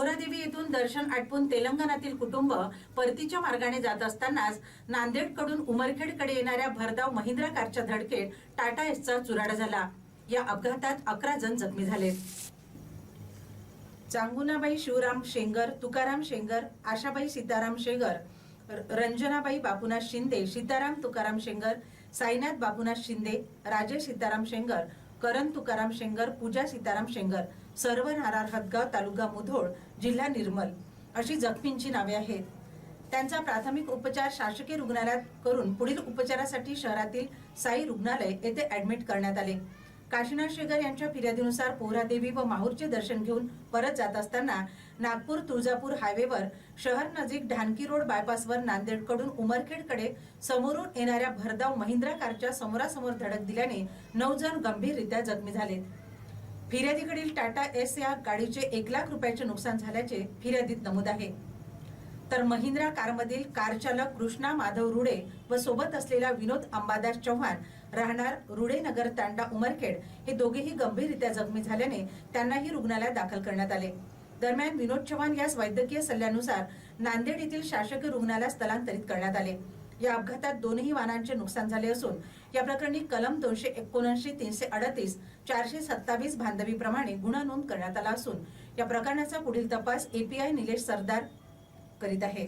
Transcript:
पोहरादेवी येथून दर्शन आटपून तेलंगणातील कुटुंब परतीच्या मार्गाने जात असतानाच नांदेडकडून उमरखेडकडे येणाऱ्या भरधाव महिंद्रा कारच्या धडकेत टाटा एसचा चुराडा झाला. या अपघातात अकरा जण जखमी झाले चांगुनाबाई शिवराम शेंगर तुकाराम शेंगर आशाबाई सीताराम शेंगर रंजनाबाई बापूनाथ शिंदे सीताराम तुकाराम शेंगर साईनाथ बापूनाथ शिंदे राजेश सीताराम शेंगर करण तुकाराम शेंगर पूजा सीताराम शेंगर सर्व नारार हदगाव तालुका मुधोळ जिल्हा निर्मल अशी जखमींची नावे आहेत. त्यांचा प्राथमिक उपचार शासकीय रुग्णालयात करून पुढील उपचारासाठी शहरातील साई रुग्णालय येथे ऍडमिट करण्यात आले. काशीनाथ शेगर यांच्या फिर्यादीनुसार पोहरादेवी व माहूरचे दर्शन घेऊन परत जात असताना नागपूर तुळजापूर हायवेवर शहर नजीक ढानकी रोड बायपासवर नांदेडकडून उमरखेडकडे समोरून येणाऱ्या भरधाव महिंद्रा कारच्या समोरासमोर धडक दिल्याने नऊ जण गंभीररित्या जखमी झालेत. फिर्यादीकडील टाटा एस या गाडीचे एक लाख रुपयाचे नुकसान झाल्याचे फिर्यादीत नमूद आहे. तर महिंद्रा कारमधील कारचालक कृष्णा माधव रुडे व सोबत असलेला विनोद अंबादास चव्हाण राहणार रुडे नगर तांडा उमरखेड हे दोघेही गंभीररित्या जखमी झाल्याने त्यांनाही रुग्णालयात दाखल करण्यात आले. दरम्यान विनोद चव्हाण यास वैद्यकीय सल्ल्यानुसार नांदेड येथील शासकीय रुग्णालयात स्थलांतरित करण्यात आले. या अपघातात दोनही वाहनांचे नुकसान झाले असून या प्रकरणी कलम दोनशे एकोणऐंशी तीनशे अडतीस चारशे सत्तावीस भांडवी प्रमाणे गुन्हा नोंद करण्यात आला असून या प्रकरणाचा पुढील तपास एपीआय निलेश सरदार करीत आहे.